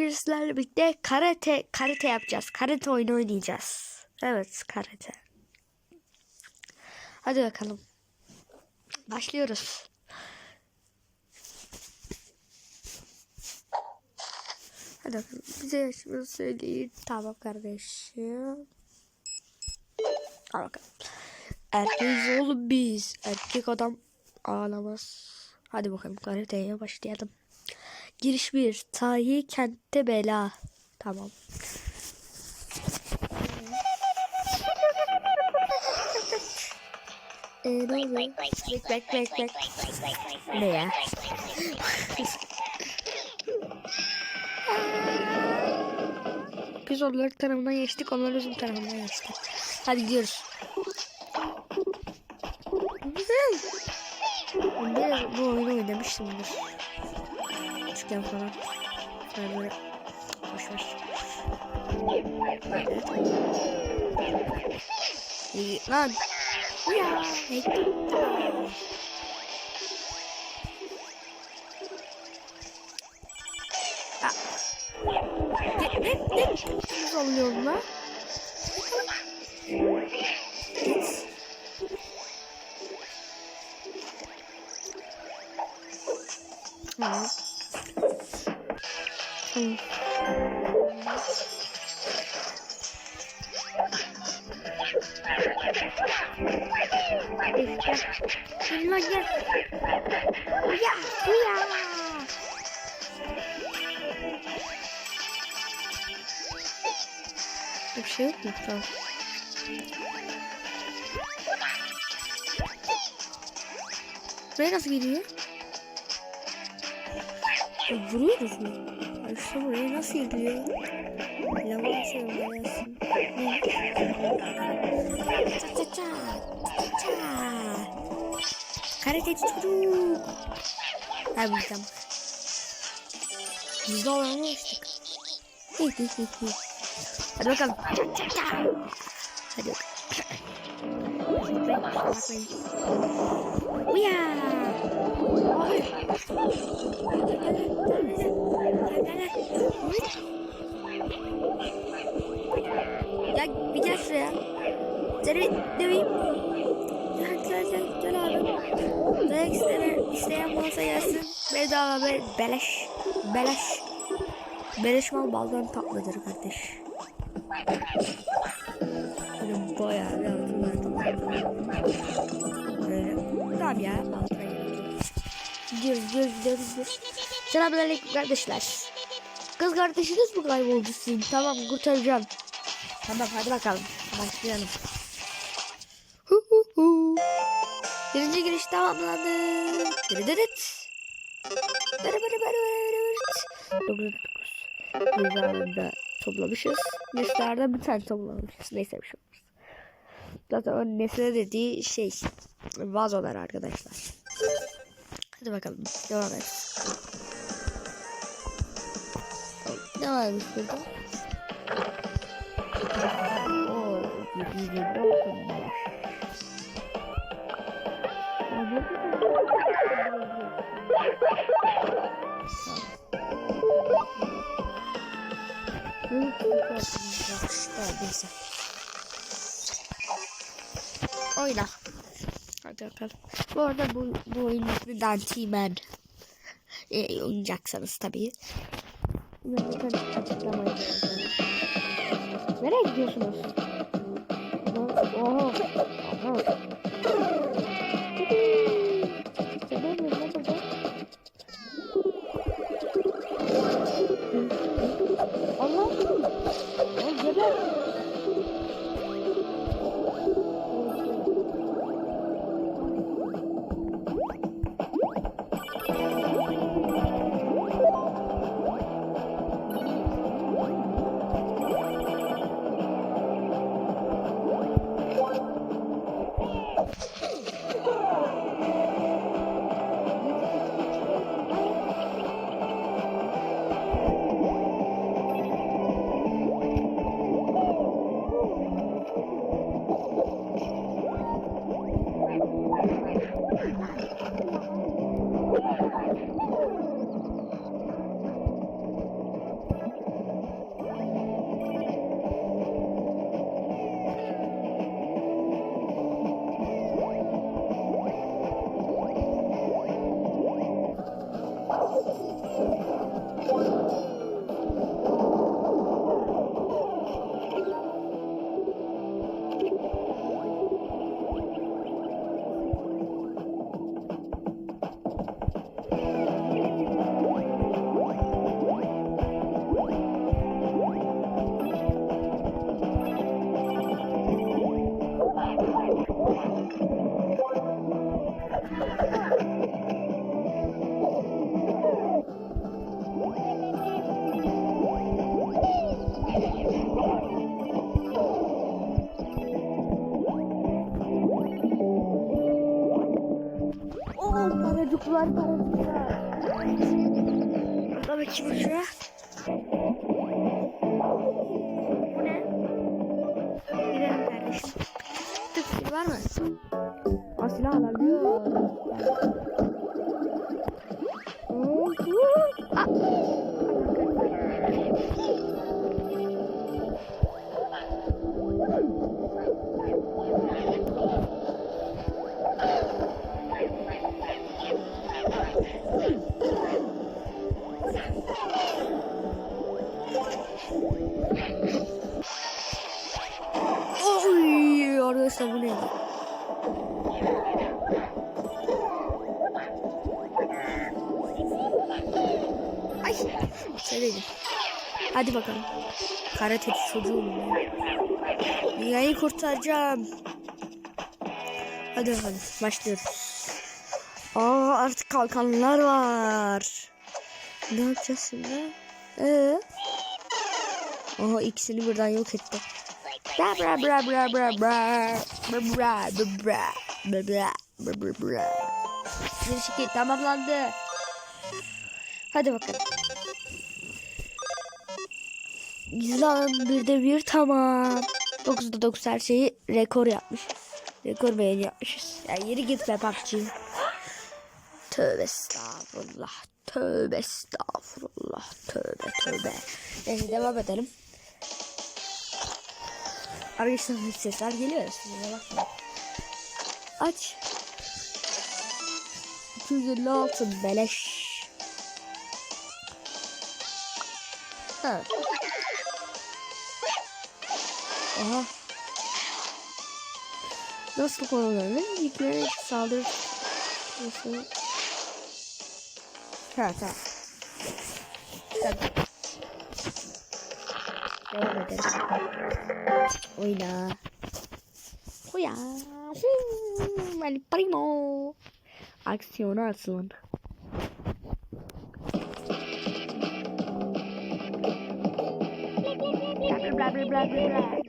bugün sizlerle birlikte karate karate yapacağız. Karate oyunu oynayacağız. Evet karate. Hadi bakalım. Başlıyoruz. Hadi bakalım. Bize yaşımızı söyleyin. Tamam kardeşim. Al bakalım. Erkeğiz oğlum biz. Erkek adam ağlamaz. Hadi bakalım karateye başlayalım. Giriş 1. Tahi kentte bela. Tamam. Ee, ne oluyor? Bek bek bek bek. Ne ya? Biz onların tarafından geçtik, onlar bizim tarafından geçti. Hadi gidiyoruz. Ben bu oyunu oynamıştımdır. Küçükken falan. Sonra böyle boş ver. Evet. İyi, lan. Ya. Ah. Ne ne ne? Nasıl oluyor lan? Git. Hı. İşte. Lan gel. Uya, uya. Bir şey yok mu? Tamam. Buraya nasıl gidiyor? E, vuruyoruz mu? Ay işte buraya nasıl gidiyor? Lava seviyorum gelsin. Ne? Ça ça ça. Ça. Karateci çocuk. Hadi bakalım. Biz de oranı açtık. Hadi bakalım. Ça ça ça. Hadi bakalım. Uya. Ay. Be, beleş. Beleş. Beleş mal baldan tatlıdır kardeş. Böyle bayağı bir altın verdim. Böyle. Tamam ya. Altına gidiyoruz. Gidiyoruz gidiyoruz gidiyoruz. Selamünaleyküm kardeşler. Kız kardeşiniz mi kayboldu sizin? Tamam kurtaracağım. Tamam hadi bakalım. Başlayalım. Birinci giriş tamamlandı. Dırıdırıt. Bırı bırı bırı bırı bırı. 99. Yüzlerinde toplamışız. Neslerden bir tane toplamışız. Neyse bir şey olmaz. Zaten o nesne dediği şey vazolar arkadaşlar. Hadi bakalım devam et. Ne varmış burada? Neyse. Oyna. Hadi bakalım. Bu arada bu, bu oyun ismi Dante Man. E, oynayacaksanız tabii. Açıklamayı Nereye gidiyorsunuz? Oho. Oho. Var paraşüt var. Atla bakayım şuraya. Bu ne? Gidelim kardeşim. Sil var mı? Aa silah alabiliyor. Arkadaşlar bu neydi? Ay, söyledim. Hadi bakalım. Karate çocuğum ben. Dünyayı kurtaracağım. Hadi bakalım başlıyoruz. Aa artık kalkanlar var. Ne yapacağız şimdi? Ee? Oha ikisini birden yok etti. Bra bra bra bra bra bra bra bra bra bra bra bra bra. Bir şekil tamamlandı. Hadi bakalım. Gizlan bir de bir tamam. 9'da 9 her şeyi rekor yapmış. Rekor beğeni yapmışız. Ya yeri git be PUBG. Tövbe estağfurullah. Tövbe estağfurullah. Tövbe tövbe. Neyse devam edelim. Arkadaşlar sesler geliyor. Size bakmayın. Aç. 256 beleş. Ha. Aha. Nasıl konulanır? Yüklenerek saldırı. Nasıl? Ha tamam. Tabii. Devam edelim. Oyna. Hmm, El primo. Aksiyona atılın. Bla bla bla bla bla bla.